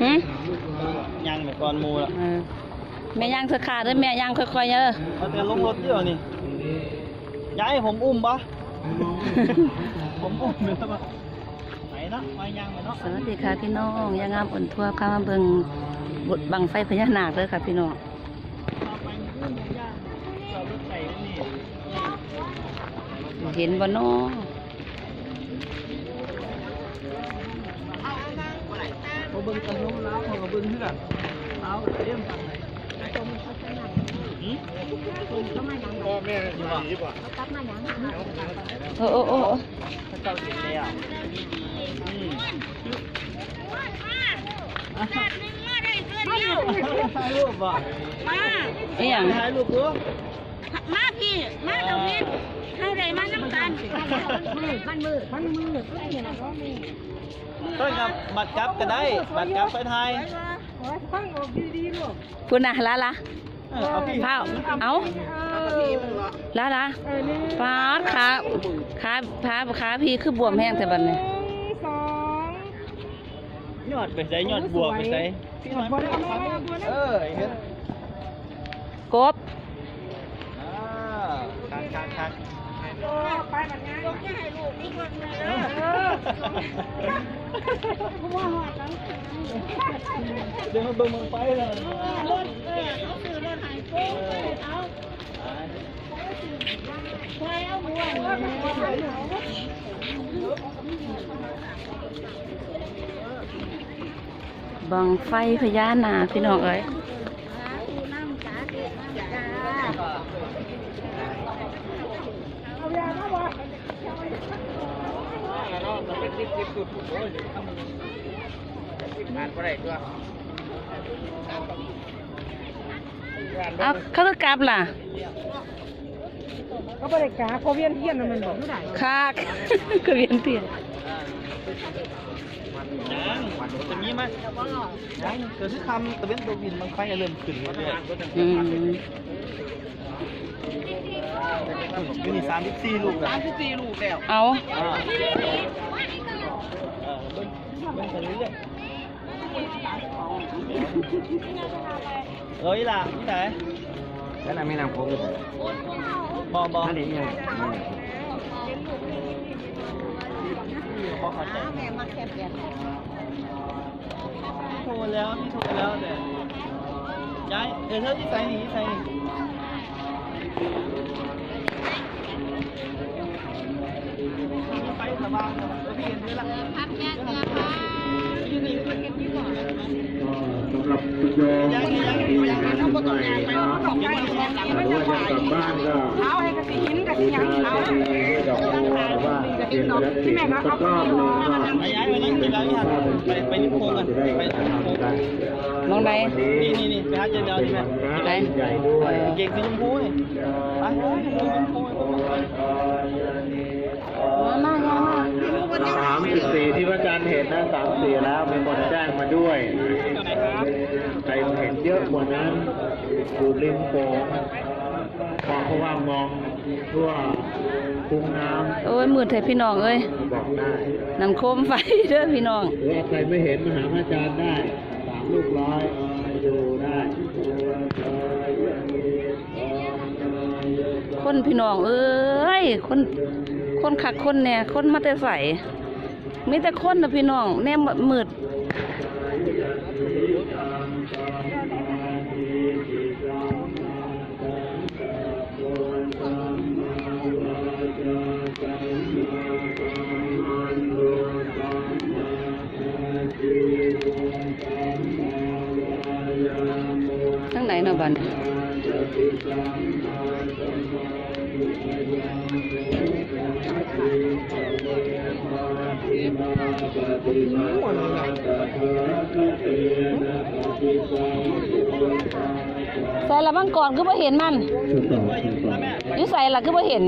หืมยังไปก่อนหมูละเออแม่ย่างเธอขาเด้อแม่ย่างค่อยๆเด้อ เอาแต่ลงรถเดียวนี่ยายให้ผมอุ้มปะ ผมอุ้มเลยปะไหนเนาะมายังไปเนาะ สวัสดีค่ะพี่น้องยางงามอ่อนทั่วข้ามาเบิ่งบทบังไฟพญานาคเด้อค่ะ พี่น้องเอาไปอุ้มย่างจอดรถไก่นี่เห็นบ่น้อเขา เบิ่งกันน้องแล้วเขาก็เบิ่งเพื่อนเอาเลี้ยงกันไหนพ่อแม่อยู่ดีป่ะโอ้โอ้โอ้โอ้พระเจ้าเห็นแล้วอืมถ่ายรูปบ่มาอีหยังถ่ายรูปดูมาพี่ มาตรงนี้เท่าไรมาน้ำกันมือมันมือมันมือต้นนี่นะก็มี ต้นครับบัตรจับก็ได้ บัตรจับไปไทยฟังออกดีๆลูกพุ่นน่ะละละเออเอาพี่เผาเอาละละฟ้าขาขาขาขาพี่คือบวมแห้งแต่บัดนี้สองยอดไปใส่ยอดบวกไปใส่พี่น้อยมาเออเห็นกบอ่าคักคักคัก ไปแบบนี้ยกให้ลูกนี่คนนึงเออว่าหอดแล้วเดี๋ยวมาเบิ่งมึงไปเลยรถเออเขาซื้อรถหายโป้เอาใครเอาหัวบังไฟพญานาคพี่น้องเอ้ย น้ำจ้าเด็กจ้าเอายามาบ่ มันเป็น สิบสิบสุดโอ้ยงานก็ได้ด้วยเอาเขาคือกลับล่ะเขาบริการเขาเวียนเทียนมันบอกไม่ได้คากก็เวียนเตียนยังจะมีไหมยังเกิดที่ทำตะเวนตัวบินมันไฟเริ่มขึ้นเรื่อยอืมๆอยู่นี่สามสิบสี่ลูกสามสิบสี่ลูกแล้ว เอาอ่าเออเบิ่งเบิ่งไปเรื่อยๆเอ้ยล่ะที่ไหนแล้วน่ะไม่นำโค้งอยู่ไหนบอบอนั่นเองยังพอเข้าใจแม่มาแคบแกนพี่โทรแล้วพี่โทรแล้วแต่ย้ายเออเธอที่ใส่หนีใส่หนีไปสบายเออพี่เห็นด้วยละพักแยก สำหรับคุณโยมยังยังที่ยังมายังทำใหม่เนาะหรือว่าจะกลับบ้านก็เขาให้กระสีหินกระบูสียังชาเขาจะดีด้วยดอกบัวว่าเทียนรัตติสักรอบหนึงก็ไปย้ายไปนี่ไปย้ายวันไปไปนิ้วโป้งกันได้ไปนิ้วโป้งทำกันมองไหนนี่นี่นี่ไปหาเจนเดียวใช่ไหมวันเก่งสีชมพูนี่ไปชมพูชมามามามา สามสิบสี่ที่พระอา จารย์เห็นนะสามสี่แล้วมีคนแจ้งมาด้วยไหนครับใครเห็นเยอะกว่านั้นอยู่ริมโขงมองเพราะว่ามองทั่วคุ้งน้โอ้ยมืดแท้พี่น้องเอ้ยำบอกได้น้ำโคมไฟเด้อพี่น้องหรือว่าใครไม่เห็นมาหาพระอาจารย์ได้สามลูกร้อยไปดูได้คนพี่น้องเอ้ยคนคนขักคนแน่คนมาแต่ใส มีแต่คนนะพี่น้องแน่มืดทั้งไหนนะบัน ใส่ละบังก่อนคือบ่เห็นมันชุดต่อชุดต่อยู่ใส่ละคือบ่เห็น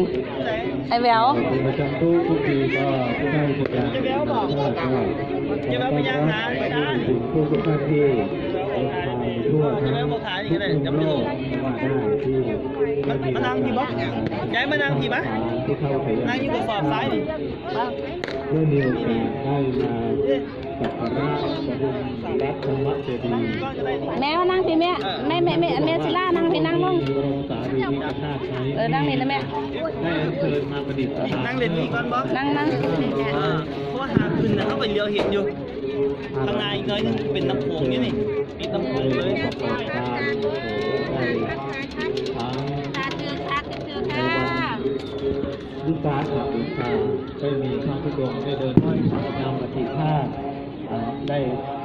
ไอ้แววเป็นประจำทุกทุกปีก็ผู้ได้พยานก็ก็ต้อนรับถึงผู้ทุกท่านที่ทั่วทั้งทุกมุมโลกว่าได้ที่มันมันนั่งที่บ๊อกย้ายมานั่งที่บ้าไปนั่งอยู่กระสอบซ้ายนี่ มาเมื่อมีโอกาสได้มาเอ๊ะสักการะบรมรัตนเจดีย์ก็จะได้นี่แม่มานั่งพี่แม่แม่แม่แม่แม่ศิลานั่งพี่นั่งลงบรมสารีริกธาตุไทยเออนั่งนี่นะแม่ได้อัญเชิญมาประดิษฐานนั่งเล่นนี่ก่อนบ่นั่งนั่งอ่าเพราะว่าหาขึ้นนะเขาไปเลี้ยวเห็นอยู่ข้างในอีกหน้อยนึงเป็นน้ำโขงนี่นี่มีน้ำโขงเลยประกอบการโอ้โหได้ทั้งตาตือค่ะตือในค่ะวันวิสาขบูชาได้มี พระธุดงค์ได้เดินห้อยนำปฏิภาได้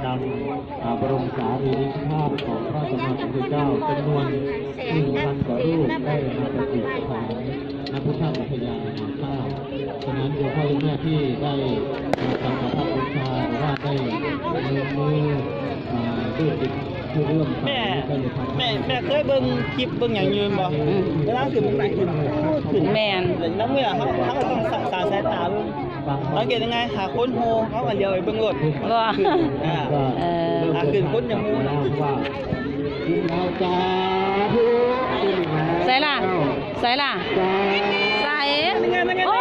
นำบรมสารีริกธาตุของพระสมมาสัมพุทธเจ้าจำนวนหนึ่งพันกว่ารูปได้มาประดิษฐานณพุทธอุทยานแห่งชาติฉะนั้นโยมพ่อโยมแม่ที่ได้มาทำพระบูชาหรือว่าได้มือมือด้วยจิตผู้ร่วมแม่แม่แม่เคยเบิ่งคลิปเบิ่งอย่างยืนบ่เวลาขึ้นมันไหนขึ้นขึ้นแม่นเดี๋ยวน้ำเมื่อเขาเขาต้องสาสา สังเกตยังไงหาคนโฮเขากันเดียวไอ้เบิ่งรถก็อ่าเออหาขึ้นคนอย่างมูนะว่ากินเอาจ้าทุกกินแล้วใส่ล่ะใส่ล่ะจ้าใส่นั่นไงนั่นไงโอ้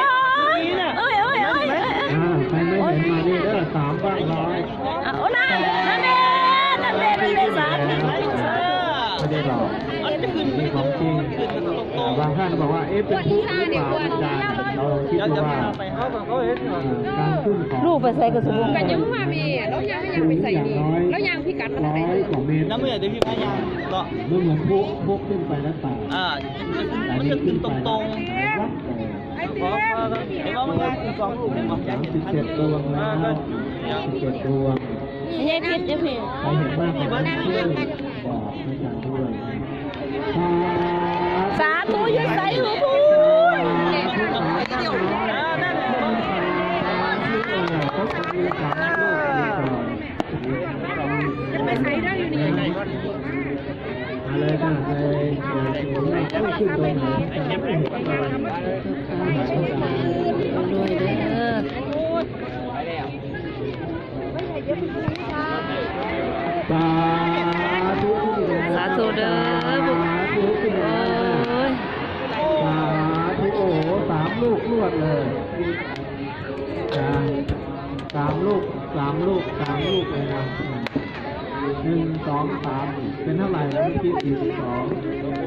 ยนี่น่ะเอ้ยเอ้ยเอ้ยเอ้ยอ่าใครไม่เห็นมานี่เด้อสามบ้างร้อยอะโอ้นั่นนั่นเองนั่นเองนั่นเองสาธุไม่ได้หรอกมันจะขึ้นนี่ของจริงขึ้นมันตรงตรงบางท่านบอกว่าเอ๊ะเป็นผู้หรือเปล่าอาจารย์เรา คิดเดี๋ยวจะว่าพาไปเขาเขาเห็นอ่าการขึ้นของลูกไปใส่กระสุนกันยังว่ามีแล้วยังยังไปใส่ดีแล้วยังพี่กัดมันร้ไหนอยกว่าเมตรน้ำเมื่อเดี๋ยวพี่พายามเนาะไม่เหมือนพวกพวกขึ้นไปแล้วตายอ่าอัมันนนี้จะขึ้ขึ้นนไปตรงหายวับเลยๆเพราะเห็นว่ามันง่ายคือสองลูกเห็นไหมสามสิบเจ็ดดวงแล้วสามสิบเจ็ดดวงยายพิษเดี๋ยวพี่ใครเห็นมากกว่านั้นช่วยบอกให้อาจารย์ด้วย สาธุอยืนใส่หูพูน นั่นแหละ ไปใส่ได้อยู่นี่อะไรนะเลยขึ้นขึ้นตรงไหนไม่เห็นอะไรรวยเด้อสาธุสาธุเด้อสาธุขึ้นโอ้ยสาธุโอ้สามลูกรวดเลย สามลูกสามลูกสามลูกเลยนะหนึ่งสองสามเป็นเท่าไหร่นะเมื่อกี้สี่สิบสอง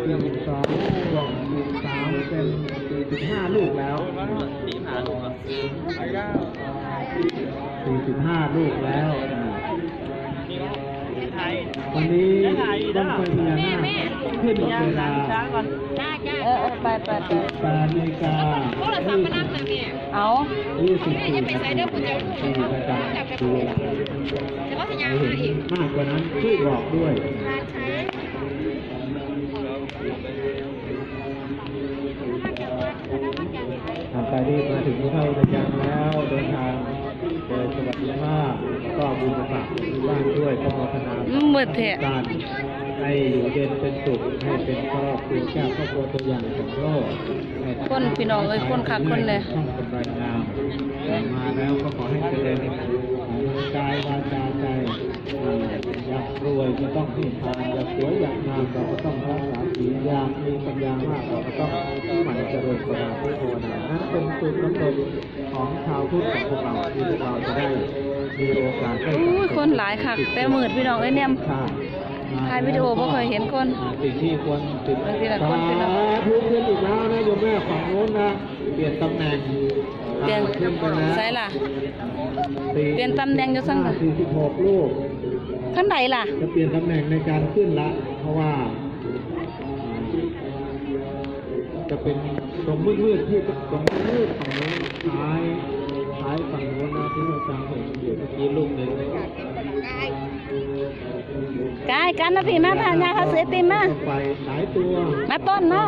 สี่สิบสองบวกสี่สิบสามเป็นสี่สิบห้าลูกแล้วตีหาลูกอะสี่สิบห้าลูกแล้วไทยวันนี้ต้องไฟพญานาคขึ้นย่างเวหลัลางช้างก่อนจ้าจ้าเออเออไปไปไปแปดนาฬิกาโทรศัพท์มานั่งเลยเนี่ย เอายี่สิบสี่จะไปใส่เด้อคุณจะสี่ประจำดูเวลาแต่ว่าสัญญาใครณเห็มานอีกมากกว่านั้นช่วยบอกด้วยทางไปที่มาถึงที่เข้าอุทยานแล้วเดินทางโดยสวัสดิภาพก็บุญฝากที่บ้านด้วยก็พัฒนามืดเถอะการ ให้อยู่เย็นเป็นสุขให้เป็นครอบครัวแก้วครอบครัวตัวอย่างของโลกให้คนพี่น้องเอ้ยคนคักคนเลยช่องกำไรงามมาแล้วก็ขอให้เจริญกายวาจาใจอ่าอยากรวยก็ต้องพึ่งพาอยากสวยอยากงามเราก็ต้องรักษาศีลอยากมีปัญญามากเราก็ต้องหมั่นเจริญภาวนาพุทโธนะนั่นเป็นจุดกำเนิดของชาวพุทธของพวกเราที่พวกเราจะได้มีโอกาสได้อุ้ยคนหลายคักแต่มืดพี่น้องเอ้ยเนี่ย ถ่ายวิดีโอบ่เคยเห็นคนสิ่งที่ควรติดบางทีละคนเป็นแบบทุกขึ้นอีกแล้วนะโยมแม่ฝั่งโน้นนะเปลี่ยนตำแหน่งเปลี่ยนขึ้นไปแล้วใส่ล่ะสี่เปลี่ยนตำแหน่งอยู่ซั่งน่ะสี่สิบหกลูกข้างใดล่ะ จะเปลี่ยนตำแหน่งในการขึ้นละ เพราะว่า จะเป็นตรงมืดๆที่ตรงมืดๆฝั่งโน้นท้ายท้ายฝั่งโน้นนะที่เราจำเห็นอยู่เมื่อกี้ลูกหนึ่ง กายกันนะพี่มาพายาเขาเสือติมมาไปหลายตัวมาต้นมา